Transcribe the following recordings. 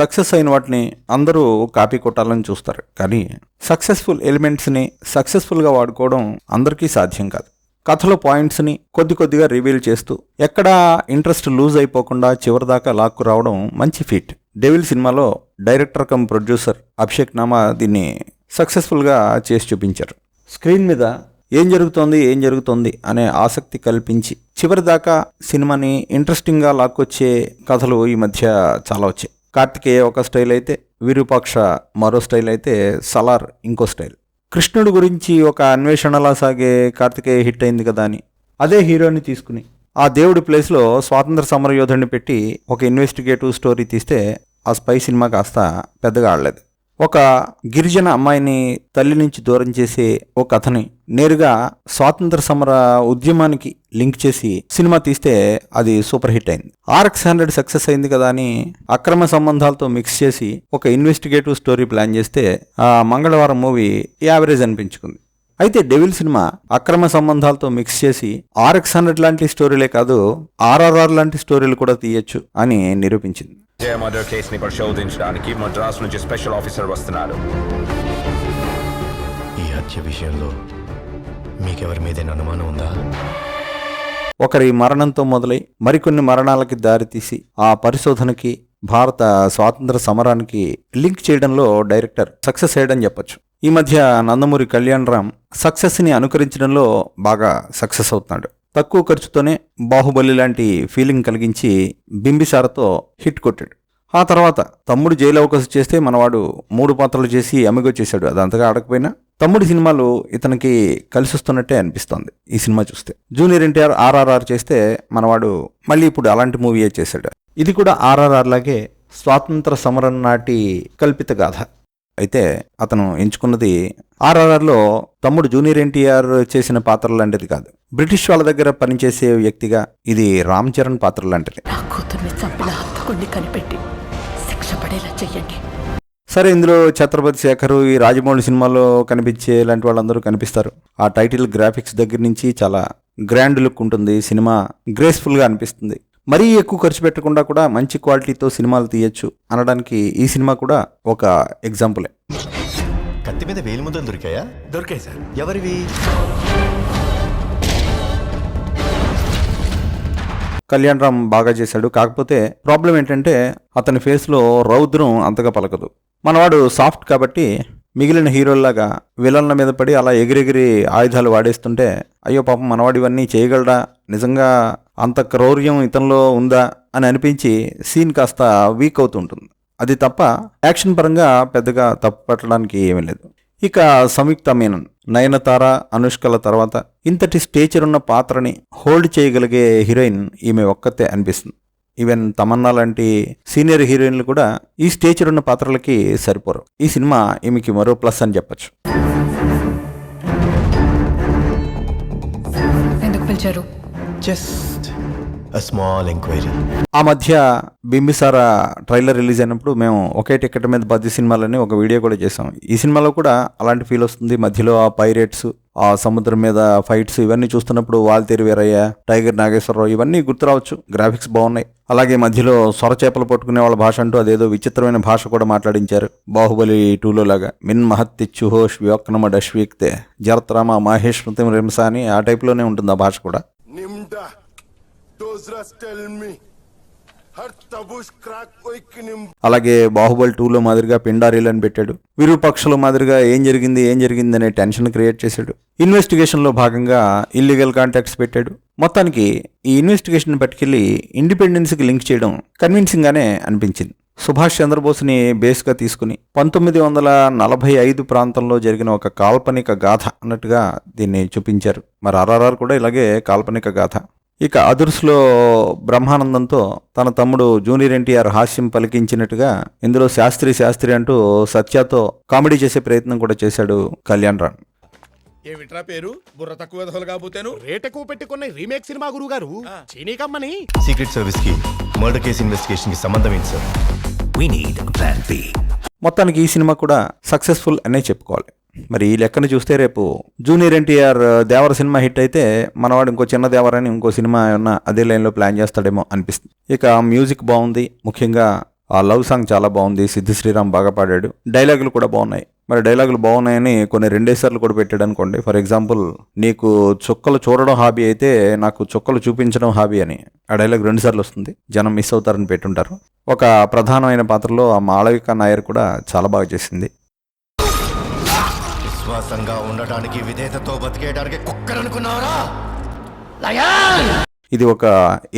Success అయిన వాటిని అందరూ కాపీ కొట్టాలని చూస్తారు. కానీ సక్సెస్ఫుల్ ఎలిమెంట్స్ని సక్సెస్ఫుల్గా వాడుకోవడం అందరికీ సాధ్యం కాదు. కథలో పాయింట్స్ని కొద్ది కొద్దిగా రివీల్ చేస్తూ ఎక్కడా ఇంట్రెస్ట్ లూజ్ అయిపోకుండా చివరిదాకా లాక్కు రావడం మంచి ఫీట్. డెవిల్ సినిమాలో director cum producer Abhishek Nama దీన్ని సక్సెస్ఫుల్గా చేసి చూపించారు. స్క్రీన్ మీద ఏం జరుగుతోంది ఏం జరుగుతోంది అనే ఆసక్తి కల్పించి చివరిదాకా సినిమాని ఇంట్రెస్టింగ్గా లాక్కొచ్చే కథలు ఈ మధ్య చాలా వచ్చాయి. కార్తికేయ ఒక స్టైల్ అయితే విరూపాక్ష మరో స్టైల్ అయితే సలార్ ఇంకో స్టైల్. కృష్ణుడి గురించి ఒక అన్వేషణలా సాగే కార్తికేయ హిట్ అయింది కదా అని. అదే హీరోని తీసుకుని. ఆ దేవుడి ప్లేస్లో స్వాతంత్ర సమర యోధుడిని పెట్టి ఒక ఇన్వెస్టిగేటివ్ స్టోరీ తీస్తే ఆ స్పై సినిమా కాస్త పెద్దగా ఆడలేదు. ఒక గిరిజన అమ్మాయిని తల్లి నుంచి దూరం చేసే ఓ కథని నేరుగా స్వాతంత్ర సమర ఉద్యమానికి లింక్ చేసి సినిమా తీస్తే అది సూపర్ హిట్ అయింది. ఆర్ఎక్స్ హండ్రెడ్ సక్సెస్ అయింది కదా అని అక్రమ సంబంధాలతో మిక్స్ చేసి ఒక ఇన్వెస్టిగేటివ్ స్టోరీ ప్లాన్ చేస్తే ఆ మంగళవారం మూవీ యావరేజ్ అనిపించుకుంది. అయితే డెవిల్ సినిమా అక్రమ సంబంధాలతో మిక్స్ చేసి ఆర్ఎక్స్ హండ్రెడ్ లాంటి స్టోరీలే కాదు ఆర్ఆర్ఆర్ లాంటి స్టోరీలు కూడా తీయొచ్చు అని నిరూపించింది. జయ మర్డర్ కేసుని పరిశోధించడానికి మద్రాస్ నుంచి స్పెషల్ ఆఫీసర్ వస్తున్నారు ఈ హత్య విషయంలో మీకెవరి మీదైనా అనుమానం ఉందా? ఒకరి మరణంతో మొదలై మరికొన్ని మరణాలకి దారితీసి ఆ పరిశోధనకి భారత స్వాతంత్ర సమరానికి లింక్ చేయడంలో డైరెక్టర్ సక్సెస్ అయ్యాడని చెప్పొచ్చు. ఈ మధ్య నందమూరి కళ్యాణ్ రామ్ సక్సెస్ని అనుకరించడంలో బాగా సక్సెస్ అవుతున్నాడు. తక్కువ ఖర్చుతోనే బాహుబలి లాంటి ఫీలింగ్ కలిగించి బింబిసారతో హిట్ కొట్టాడు. ఆ తర్వాత తమ్ముడు జైలు అవకాశం చేస్తే మనవాడు మూడు పాత్రలు చేసి అమిగొచ్చేసాడు అది అంతగా ఆడకపోయినా తమ్ముడి సినిమాలు ఇతనికి కలిసి వస్తున్నట్టే అనిపిస్తోంది ఈ సినిమా చూస్తే. జూనియర్ ఎన్టీఆర్ ఆర్ఆర్ఆర్ చేస్తే మనవాడు మళ్ళీ ఇప్పుడు అలాంటి మూవీయే చేశాడు. ఇది కూడా ఆర్ఆర్ఆర్ లాగే స్వాతంత్ర సమరం నాటి కల్పిత గాథ. అయితే అతను ఎంచుకున్నది ఆర్ఆర్ఆర్లో తమ్ముడు జూనియర్ ఎన్టీఆర్ చేసిన పాత్ర లాంటిది కాదు. బ్రిటిష్ వాళ్ళ దగ్గర పనిచేసే వ్యక్తిగా ఇది రామ్ చరణ్ పాత్ర లాంటిది. కనిపెట్టి శిక్ష పడేలా చెయ్యండి. సరే ఇందులో ఛత్రపతి శేఖరు ఈ రాజమౌళి సినిమాలో కనిపించే లాంటి వాళ్ళందరూ కనిపిస్తారు. ఆ టైటిల్ గ్రాఫిక్స్ దగ్గర నుంచి చాలా గ్రాండ్ లుక్ ఉంటుంది. సినిమా గ్రేస్ఫుల్గా అనిపిస్తుంది. మరీ ఎక్కువ ఖర్చు పెట్టకుండా కూడా మంచి క్వాలిటీతో సినిమాలు తీయొచ్చు అనడానికి ఈ సినిమా కూడా ఒక ఎగ్జాంపులే. కత్తి మీద వేలి ముద్దలు దొరికాయా? దొరికాయి సార్. ఎవరివి? కళ్యాణ్ రామ్ బాగా చేశాడు. కాకపోతే ప్రాబ్లం ఏంటంటే అతని ఫేస్లో రౌద్రం అంతగా పలకదు. మనవాడు సాఫ్ట్ కాబట్టి మిగిలిన హీరోల్లాగా విలన్ల మీద పడి అలా ఎగిరెగిరి ఆయుధాలు వాడేస్తుంటే అయ్యో పాపం మనవాడు ఇవన్నీ చేయగలడా? నిజంగా అంత క్రౌర్యం ఇతనిలో ఉందా అని అనిపించి సీన్ కాస్త వీక్ అవుతుంటుంది. అది తప్ప యాక్షన్ పరంగా పెద్దగా తప్పు పట్టడానికి ఏమీ లేదు. ఇక సంయుక్త మీనన్ నయనతార అనుష్కల తర్వాత ఇంతటి స్టేచర్ ఉన్న పాత్రని హోల్డ్ చేయగలిగే హీరోయిన్ ఈమె ఒక్కతే అనిపిస్తుంది. ఈవెన్ తమన్నా లాంటి సీనియర్ హీరోయిన్లు కూడా ఈ స్టేచర్ ఉన్న పాత్రలకి సరిపోరు. ఈ సినిమా ఈమెకి మరో ప్లస్ అని చెప్పొచ్చు. ఎందుకు పిలిచారు? జస్ట్ స్మాల్ ఎంక్వైరీ ఆ మధ్య బింబిసార ట్రైలర్ రిలీజ్ అయినప్పుడు మేము ఒకే టికెట్ మీద పది సినిమాలని ఒక వీడియో కూడా చేసాం ఈ సినిమాలో కూడా అలాంటి ఫీల్ వస్తుంది. మధ్యలో ఆ పైరేట్స్ ఆ సముద్రం మీద ఫైట్స్ ఇవన్నీ చూస్తున్నప్పుడు వాల్తేరు వీరయ్య టైగర్ నాగేశ్వరరావు ఇవన్నీ గుర్తురావచ్చు గ్రాఫిక్స్ బాగున్నాయి. అలాగే మధ్యలో సొర చేపలు పట్టుకునే వాళ్ళ భాష అంటూ అదేదో విచిత్రమైన భాష కూడా మాట్లాడించారు. బాహుబలి టూలో లాగా. మిన్ మహత్తిచ్చు హోష్ వ్యోక్నమ డష్వీక్తే జరత్రామ మహేష్ మృతిం రింస అని ఆ టైప్లోనే ఉంటుంది ఆ భాష కూడా. అలాగే బాహుబలి టూలో మాదిరిగా పిండారీలను అని పెట్టాడు. విరూపక్షల మాదిరిగా ఏం జరిగింది ఏం జరిగింది అనే టెన్షన్ క్రియేట్ చేశాడు. ఇన్వెస్టిగేషన్లో భాగంగా ఇల్లీగల్ కాంటాక్ట్స్ పెట్టాడు. మొత్తానికి ఈ ఇన్వెస్టిగేషన్ పట్టుకెళ్ళి ఇండిపెండెన్స్కి లింక్ చేయడం కన్విన్సింగ్గానే అనిపించింది. సుభాష్ చంద్రబోస్ని బేస్గా తీసుకుని పంతొమ్మిది వందల నలభై ఐదు ప్రాంతంలో జరిగిన ఒక కాల్పనిక గాథ అన్నట్టుగా దీన్ని చూపించారు. మరి ఆర్ఆర్ఆర్ కూడా ఇలాగే కాల్పనిక గాథ. ఇక అదుర్స్లో బ్రహ్మానందంతో తన తమ్ముడు జూనియర్ ఎన్టీఆర్ హాస్యం పలికించినట్టుగా ఇందులో శాస్త్రి శాస్త్రి అంటూ సత్యతో కామెడీ చేసే ప్రయత్నం కూడా చేశాడు కళ్యాణ్ రామ్. ఏమిట్రా పేరు? బుర్ర తక్కువ దహలు కాబోతేను. రేట్ ఎక్కువ పెట్టుకున్న రీమేక్ సినిమా గురువు గారు చీనీ కమ్మని సీక్రెట్ సర్వీస్కి మర్డర్ కేసు ఇన్వెస్టిగేషన్కి సంబంధం ఏంటి sir? need a plan B. మొత్తానికి ఈ సినిమా కూడా సక్సెస్ఫుల్ అనే చెప్పుకోవాలి. మరి ఈ లెక్కను చూస్తే రేపు junior NTR Devara cinema hit అయితే మనవాడు ఇంకో చిన్న దేవర అని ఇంకో సినిమా ఏమన్నా అదే లైన్లో ప్లాన్ చేస్తాడేమో అనిపిస్తుంది. ఇక మ్యూజిక్ బాగుంది. ముఖ్యంగా ఆ లవ్ సాంగ్ చాలా బాగుంది. సిద్ధి శ్రీరామ్ బాగా పాడాడు. డైలాగులు కూడా బాగున్నాయి. మరి డైలాగులు బాగున్నాయని కొన్ని రెండేసార్లు కూడా పెట్టాడు అనుకోండి. ఫర్ ఎగ్జాంపుల్ నీకు చుక్కలు చూడడం హాబీ అయితే నాకు చుక్కలు చూపించడం హాబీ అని ఆ డైలాగ్ రెండు సార్లు వస్తుంది. జనం మిస్ అవుతారని పెట్టుంటారు. ఒక ప్రధానమైన పాత్రలో ఆ మాళవిక నాయర్ కూడా చాలా బాగా చేసింది. విశ్వాసంగా ఉండటానికి విధేయతతో బతికేయడానికి కుక్కరనుకున్నావరా? ఇది ఒక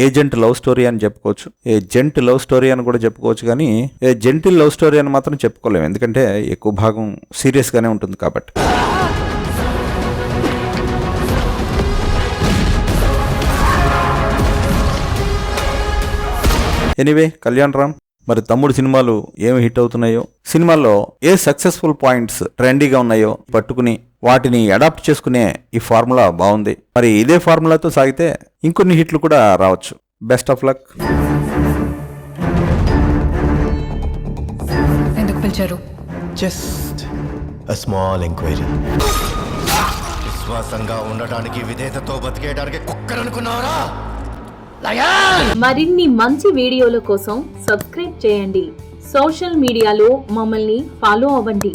ఏజెంట్ లవ్ స్టోరీ అని చెప్పుకోవచ్చు. ఏ జెంట్ లవ్ స్టోరీ అని కూడా చెప్పుకోవచ్చు కానీ ఏ జెంటిల్ లవ్ స్టోరీ అని మాత్రం చెప్పుకోలేము. ఎందుకంటే ఎక్కువ భాగం సీరియస్గానే ఉంటుంది కాబట్టి. ఎనీవే కళ్యాణ్ రామ్. మరి తమ్ముడు సినిమాలు ఏమి హిట్ అవుతున్నాయో సినిమాల్లో ఏ సక్సెస్ఫుల్ పాయింట్స్ ట్రెండీగా ఉన్నాయో పట్టుకుని వాటిని అడాప్ట్ చేసుకునే ఈ ఫార్ములా బాగుంది. మరి ఇదే ఫార్ములాతో సాగితే ఇంకొన్ని హిట్లు కూడా రావచ్చు. Best of luck. ఎందుకు పిలిచారు? Just a small enquiry. విశ్వాసంగా ఉండటానికి విధేయతతో బతికేయడానికి కుక్కరనుకున్నావరా మరిన్ని మంచి వీడియోల కోసం సబ్స్క్రైబ్ చేయండి. సోషల్ మీడియాలో మమ్మల్ని ఫాలో అవ్వండి.